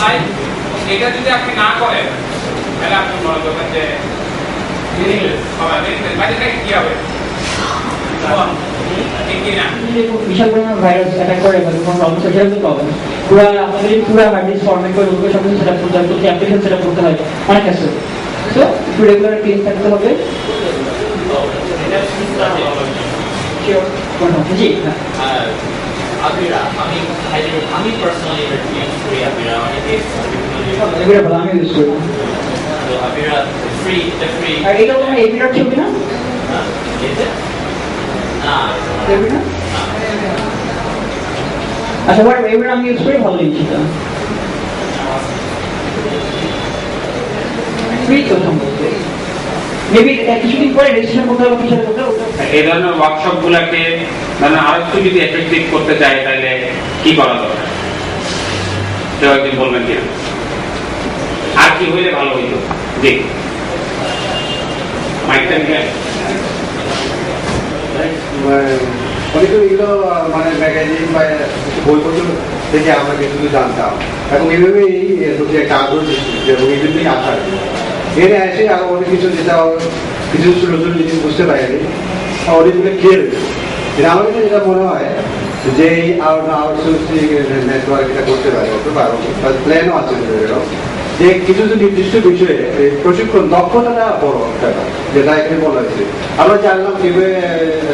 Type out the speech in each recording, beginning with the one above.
Life এটা যদি আপনি না করেন তাহলে আপনি মনে করবেন যে বিশাল পরিমাণ ভাইরাস অ্যাটাক করে বা কোনো প্রবলেম সেটা কিন্তু প্রবলেম পুরো পুরো হার্ডিস ফরম্যাট করে ওগুলো সব কিছু সেট আপ করতে হয় প্রতি অ্যাপ্লিকেশন সেট আপ করতে হয় অনেক আছে। সো একটু রেগুলার ক্লিন থাকতে হবে। জি হ্যাঁ। আর আবিরা আমি হাইলাইট আমি পার্সোনালি এটা ইউজ করি আবিরা অনেকে এগুলো ভালো আমি ইউজ করি তো আবিরা ফ্রি এটা ফ্রি আর এটা তোমার এপিরিয়ড ছবি না এতে না ছবি না আচ্ছা বাট এপিরিয়ড আমি ইউজ করি ভালো জিনিস এটা ফ্রি তো সম্ভবত মেবি কিছুদিন পরে রেজিস্ট্রেশন করতে হবে কিছু করতে হবে। এই ধরনের ওয়ার্কশপ গুলাকে মানে আরও একটু যদি এফেক্টিভ করতে চাই তাহলে কি করা দরকার? কেউ একদিন বলবেন কিনা? আর কি হইলে ভালো হইতো? জি। মাইকটা নিয়ে অনেকে এগুলো মানে ম্যাগাজিন বা থেকে আমরা কিছু জানতাম এখন এইভাবেই একটা আগ্রহ এবং এই জন্যই আসা আর কি। এসে আরও অনেক কিছু যেটা কিছু কিছু নতুন জিনিস বুঝতে পারিনি অনেকগুলো ক্লিয়ার এটা আমার কাছে যেটা মনে হয়, যে এই আউটসোর্সিং নেটওয়ার্ক এটা করতে পারে, হতে পারো প্ল্যানও আছে। যে কিছু কিছু নির্দিষ্ট বিষয়ে প্রশিক্ষণ দক্ষতাটা বড় একটা যেটা এখানে বলা হয়েছে আমরা জানলাম কীভাবে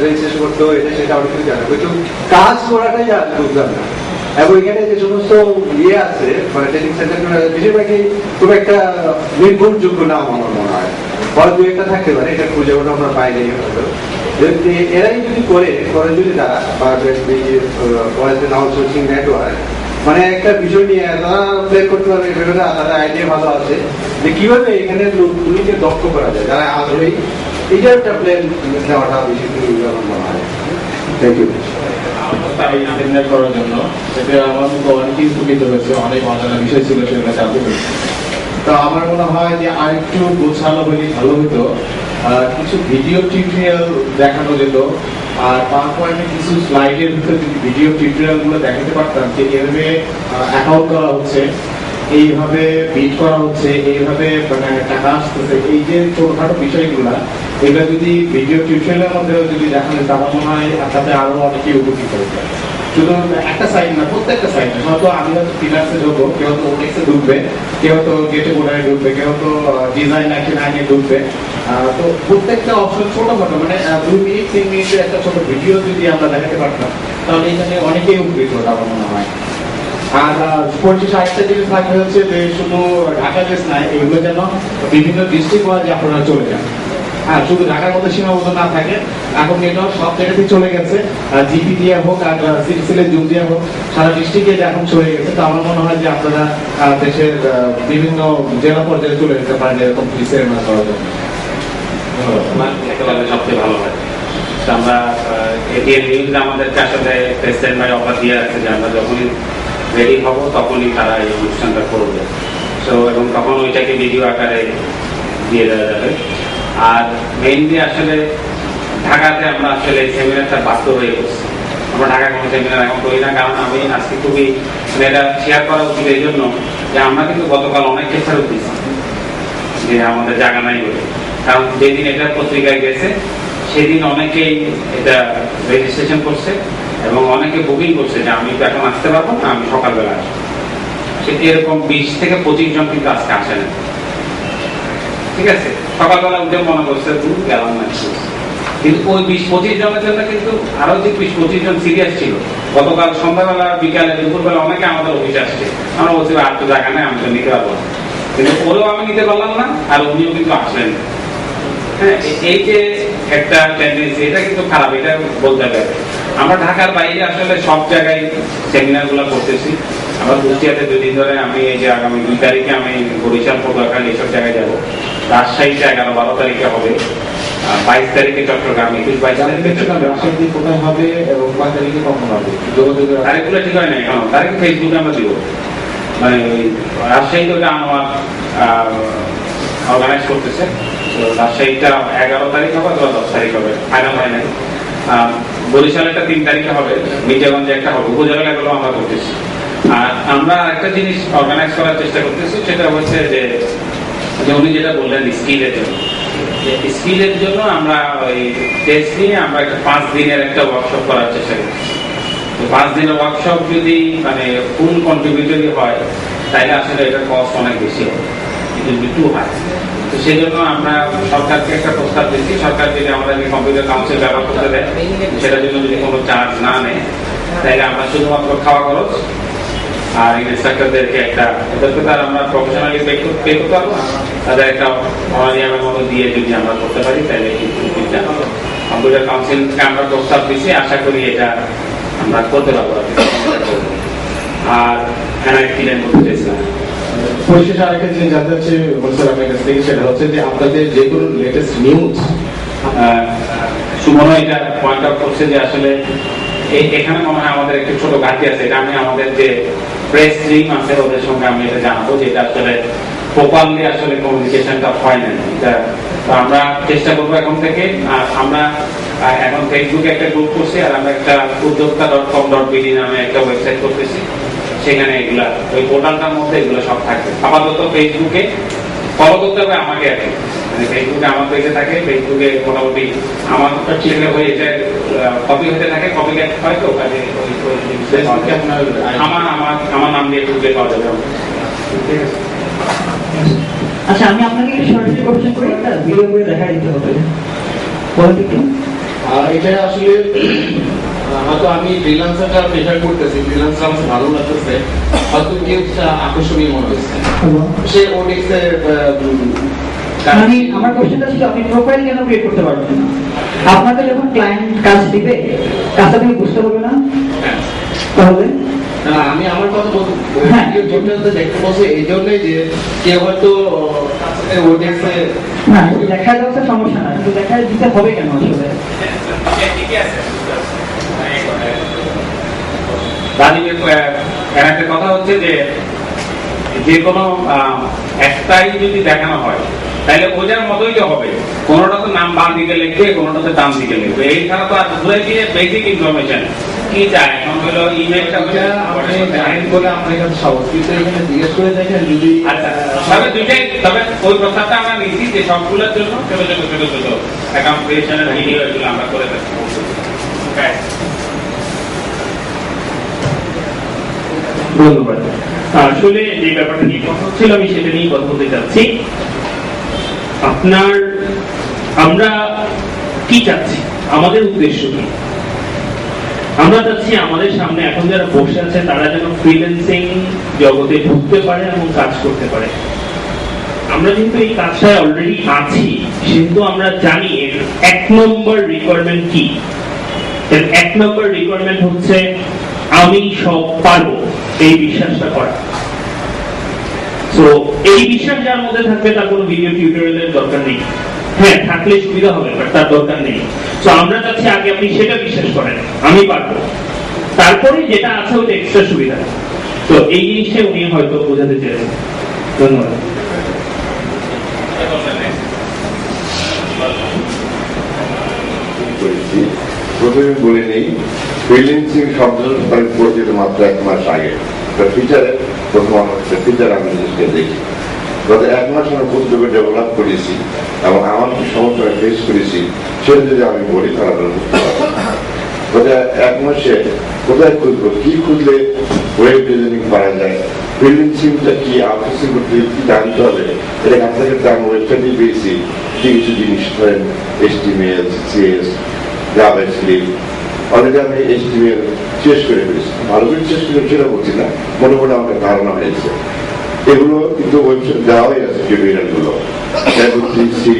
রেজিস্ট্রেশন করতে হয়, এটা সেটা অনেক কিছু জানলাম কিন্তু কাজ করাটাই জান বুঝলাম না এবং এখানে যে সমস্ত ইয়ে আছে মানে ট্রেনিং বেশিরভাগই খুব একটা নির্ভরযোগ্য আমার মনে হয়। বড় দু একটা থাকতে পারে, এটা খুঁজে ওঠা আমরা বাইরে হয়তো। এরাই যদি করে করে যদি তারা, বা আউটসোর্সিং নেটওয়ার্ক মানে একটা বিষয় নিয়ে তারা প্লে করতে পারবে এভাবে তাদের আইডিয়া ভালো আছে, যে কীভাবে এখানে লোকগুলিকে দক্ষ করা যায়, যারা আগ্রহী এইটা একটা প্ল্যান নেওয়াটা বেশি মনে হয়। থ্যাংক ইউ আমার মনে হয় যে আরেকটু হলে ভালো হতো। কিছু ভিডিও টিউটোরিয়াল দেখানো যেত। আর কিছু স্লাইডের ভিতরে যদি ভিডিও দেখাতে পারতাম যে এভাবে অ্যাকাউন্ট করা হচ্ছে, এইভাবে বিট করা হচ্ছে, এইভাবে মানে টাকা আসতেছে, এই যে ছোটখাটো বিষয়গুলা এগুলো যদি ভিডিও টিউটোরিয়ালের মধ্যে যদি দেখানো মনে হয় তাতে আরও অনেকেই উপকৃত আমরা দেখাতে পারতাম, তাহলে অনেকেই উপকৃত মনে হয়। আর পরিশেষ আরেকটা জিনিস শুধু ঢাকা দেশ নাই এগুলো যেন বিভিন্ন ডিস্ট্রিক্ট আপনারা চলে যান হ্যাঁ শুধু ঢাকার মধ্যে সীমাবদ্ধ না থাকে, এখন নেটওয়ার্ক সব জায়গাতেই চলে গেছে। জিপি দিয়ে হোক আর সিলেট জুম দিয়ে হোক, সারা ডিস্ট্রিক্টে এখন চলে গেছে। তো আমার মনে হয় যে আপনারা দেশের বিভিন্ন জেলা পর্যায়ে চলে যেতে পারেন এরকম সেমিনার করার জন্য। সবচেয়ে ভালো হয় আমরা এটিএন নিউজ আমাদেরকে আসলে প্রেসিডেন্ট ভাই অফার দিয়ে আছে যে আমরা যখনই রেডি হব, তখনই তারা এই অনুষ্ঠানটা করবে। তো, এবং তখন ওইটাকে ভিডিও আকারে দিয়ে দেওয়া যাবে। আর মেইনলি আসলে ঢাকাতে আমরা আসলে সেমিনারটা বাস্তব হয়ে গেছি আমরা ঢাকা কোনো সেমিনার এখন করি না, কারণ আমি আজকে খুবই এটা শেয়ার করা উচিত এই জন্য যে আমরা কিন্তু গতকাল অনেককে ফেরত দিচ্ছি যে আমাদের জায়গা নাই বলে। কারণ যেদিন এটা পত্রিকায় গেছে, সেদিন অনেকেই এটা রেজিস্ট্রেশন করছে এবং অনেকে বুকিং করছে যে আমি এখন আসতে পারব না, আমি সকালবেলা আসব। সেটি এরকম বিশ থেকে পঁচিশ জন কিন্তু আজকে আসে না ঠিক আছে? সকালবেলা উঠে মনে করছে দূর গেলাম না কিন্তু ওই বিশ পঁচিশ জনের জন্য কিন্তু আরও যে বিশ পঁচিশ জন সিরিয়াস ছিল। গতকাল সন্ধ্যাবেলা, বিকালে, দুপুরবেলা অনেকে আমাদের অফিসে আসছে। আমরা বলছি, আর তো জায়গা নেই, আমি তো নিতে পারব কিন্তু ওরেও আমি নিতে পারলাম না, আর উনিও কিন্তু আসলেন হ্যাঁ এই যে একটা টেন্ডেন্সি এটা কিন্তু খারাপ, এটা বলতে হবে। আমরা ঢাকার বাইরে আসলে সব জায়গায় সেমিনারগুলো করতেছি। আমরা কুষ্টিয়াতে দুদিন ধরে আমি এই যে আগামী দুই তারিখে আমি বরিশাল, পটুয়াখালী এসব জায়গায় যাব। রাজশাহীতে এগারো বারো তারিখে হবে। বাইশ তারিখে চট্টগ্রাম একুশ বাইশ তারিখে কোথায় হবে এবং কয় তারিখে কখন হবে? যোগাযোগের তারিখগুলো ঠিক হয় না এখন তারিখ ফেসবুকে আমরা দিব। মানে ওই অর্গানাইজ করতেছে। তো রাজশাহীটা এগারো তারিখ হবে অথবা দশ তারিখ হবে ফাইনাল হয় নাই। আহ, বরিশালেটা তিন তারিখে হবে মির্জাগঞ্জে একটা হবে উপজেলাগুলো আমরা করতেছি। আর আমরা একটা জিনিস অর্গানাইজ করার চেষ্টা করতেছি সেটা হচ্ছে যে যে উনি যেটা বললেন স্কিলের জন্য। স্কিলের জন্য আমরা ওই টেস্ট নিয়ে আমরা একটা পাঁচ দিনের একটা ওয়ার্কশপ করার চেষ্টা করছি। পাঁচ দিনের ওয়ার্কশপ যদি মানে ফুল কন্ট্রিবিউটরি হয় তাহলে আসলে এটার কস্ট অনেক বেশি হবে। টু হাই তো সেই জন্য আমরা সরকারকে একটা প্রস্তাব দিচ্ছি। সরকার যদি আমাদেরকে কম্পিউটার কাউন্সিল ব্যবহার করতে দেয়, সেটার জন্য যদি কোনো চার্জ না নেয় তাহলে আমরা শুধুমাত্র খাওয়া খরচ আর ইনস্ট্রাক্টরদেরকে একটা তো আর আমরা প্রফেশনালি পে করতে পারব না। তাদের একটা অনারিয়ামের মতো দিয়ে যদি আমরা করতে পারি তাহলে কম্পিউটার কাউন্সিলকে আমরা প্রস্তাব দিচ্ছি আশা করি এটা আমরা করতে পারব। আর চাইছিলাম। পরিশেষে আরেকটা জিনিস জানতে আপনার কাছ থেকে সেটা হচ্ছে যে আপনাদের যে কোনো লেটেস্ট নিউজ সুমন এটা পয়েন্ট আউট করছে যে আসলে এখানে মনে হয় আমাদের একটু ছোট ঘাটতি আছে। এটা আমি আমাদের যে প্রেস টিম আছে ওদের সঙ্গে আমি এটা জানাব যেটা আসলে প্রপারলি আসলে কমিউনিকেশনটা হয় না। এটা আমরা চেষ্টা করব এখন থেকে। আমরা এখন ফেসবুকে একটা গ্রুপ করছি আর আমরা একটা উদ্যোক্তা ডট কম ডট বিডি নামে একটা ওয়েবসাইট করতেছি। সেখানে এগুলা, ওই পোর্টালটার মধ্যে এগুলো সব থাকবে। আপাতত ফেসবুকে ফলো করতে হবে আমাকে আর কি। ফেসবুকে আমার পেজে থাকে ফেসবুকে মোটামুটি আমার ছেলে হয়ে এটা কপি হতে থাকে কপি হয় তো যায়। আপনার আমার আমার আমার নাম দিয়ে ঢুকে পাওয়া যাবে। আচ্ছা আমি আপনাকে একটু সরাসরি কোশ্চেন করি একটা ভিডিও করে দেখা দিতে হবে। বলতে আর এটা আসলে হয়তো আমি ফ্রিল্যান্সারটা প্রেফার করতেছি ফ্রিল্যান্সার আমার ভালো লাগতেছে হয়তো কেউ আকর্ষণীয় মনে হচ্ছে। সে ওডিক্সে মানে আমার কোশ্চেনটা ছিল আপনি প্রোফাইল কেন ক্রিয়েট করতে পারবেন না? আপনাকে যখন ক্লায়েন্ট কাজ দিবে কাজটা তুমি বুঝতে পারবে না? তাহলে? আমি আমার কথা বলতে হ্যাঁ। দেখতে এই জন্যই যে কেউ হয়তো ওডিক্সে না দেখা যাচ্ছে সমস্যা না কিন্তু দেখা দিতে হবে কেন আসলে? ঠিকই আছে একটা কথা হচ্ছে যে যে কোনো আহ, একটাই যদি দেখানো হয় তাহলে ওটার মতোই তো হবে। কোনোটা তো নাম বাম দিকে লিখবে কোনোটাতে ডান দিকে লিখবে। এই ছাড়া তো আর দুই দিয়ে বেসিক ইনফরমেশন কি চায় এখন হলো ইমেলটা আপনি জানেন বলে আপনার কাছে সহজ কিন্তু এখানে জিজ্ঞেস করে দেখেন যদি আচ্ছা তবে দুইটাই তবে ওই প্রস্তাবটা আমরা নিচ্ছি যে সবগুলোর জন্য ছোট ছোট ছোট ছোট। অ্যাকাউন্ট ক্রিয়েশনের ভিডিও এগুলো আমরা করে থাকি। ধন্যবাদ। আসলে যে ব্যাপারটা নিয়ে কথা হচ্ছিল আমি সেটা নিয়ে কথা বলতে চাচ্ছি আপনার, আমরা কি চাচ্ছি? আমাদের উদ্দেশ্য কি? আমরা চাচ্ছি আমাদের সামনে এখন যারা বসে আছে, তারা যেন ফ্রিল্যান্সিং জগতে ঢুকতে পারে এবং কাজ করতে পারে। আমরা কিন্তু এই কাজটায় অলরেডি আছি কিন্তু আমরা জানি এর এক নম্বর রিকোয়ারমেন্ট কি? এক নম্বর রিকোয়ারমেন্ট হচ্ছে, আমি সব পারব, এই বিশ্বাসটা করা। তো এই বিশ্বাস যার মধ্যে থাকবে, তার কোনো ভিডিও টিউটোরিয়ালের দরকার নেই। হ্যাঁ থাকলে সুবিধা হবে বাট তার দরকার নেই। তো আমরা চাচ্ছি আগে আপনি সেটা বিশ্বাস করেন, আমি পারব। তারপরে যেটা আছে ওটা এক্সট্রা সুবিধা। তো এই জিনিসটা উনি হয়তো বোঝাতে চেয়েছেন। ধন্যবাদ। প্রথমে বলে নেই ফ্রিল্যান্সিং শব্দ আমি পরিচিত মাত্র এক মাস আগে ফিচারে প্রথম ফিচার আমি জিনিসটা দেখি। গত এক মাস আমি পুস্তকে ডেভেলপ করেছি এবং আমার কি সমস্যা ফেস করেছি, সেটা যদি আমি বলি আপনারা বুঝতে পারবেন। গত এক মাসে কোথায় খুঁজবো, কি খুঁজলে ওয়েব ডিজাইনিং করা যায় ফ্রিল্যান্সিংটা কি আউটসোর্সিং করতে কি জানতে হবে, এটা কাছ থেকে আমি ওয়েবসাইটে পেয়েছি কি কিছু জিনিস, ধরেন এসটিএমএল সিএস জাভাস্ক্রিপ্ট অলরেডি আমি এসটিএমএল শেষ করে ফেলেছি। ভালো করে শেষ করে সেটা বলছি না, মোটামুটি আমার ধারণা হয়েছে। এগুলো কিন্তু ওয়েবসাইট দেওয়াই আছে টিউটোরিয়ালগুলো সি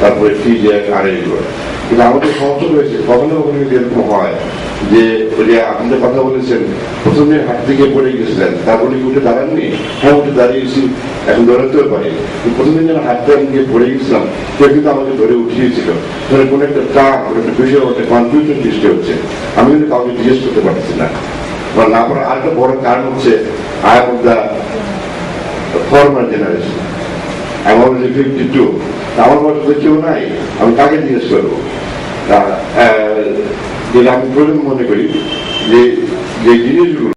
তারপরে ফিজ্যাক আর এগুলো কিন্তু আমাদের সমস্যা রয়েছে কখনো কখনো যদি এরকম হয় যে ওই যে আপনাদের কথা বলেছেন প্রথমে হাট থেকে পড়ে গেছিলেন তারপরে কি উঠে দাঁড়াননি হ্যাঁ উঠে দাঁড়িয়েছি এখন দৌড়াতেও পারি প্রথমে যেন হাতটা গিয়ে পড়ে গেছিলাম কেউ কিন্তু আমাকে ধরে উঠিয়েছিল ধরে কোনো একটা কাজ কোনো একটা বিষয় একটা কনফিউশন সৃষ্টি হচ্ছে আমি কিন্তু কাউকে জিজ্ঞেস করতে পারছি না বা না করার আরেকটা বড় কারণ হচ্ছে দ্য ফর্মার জেনারেশন আমার যে ফিফটি টু আমার বয়স তো কেউ নাই. আমি তাকে জিজ্ঞেস করব? যেটা আমি প্রথম মনে করি যে যে জিনিসগুলো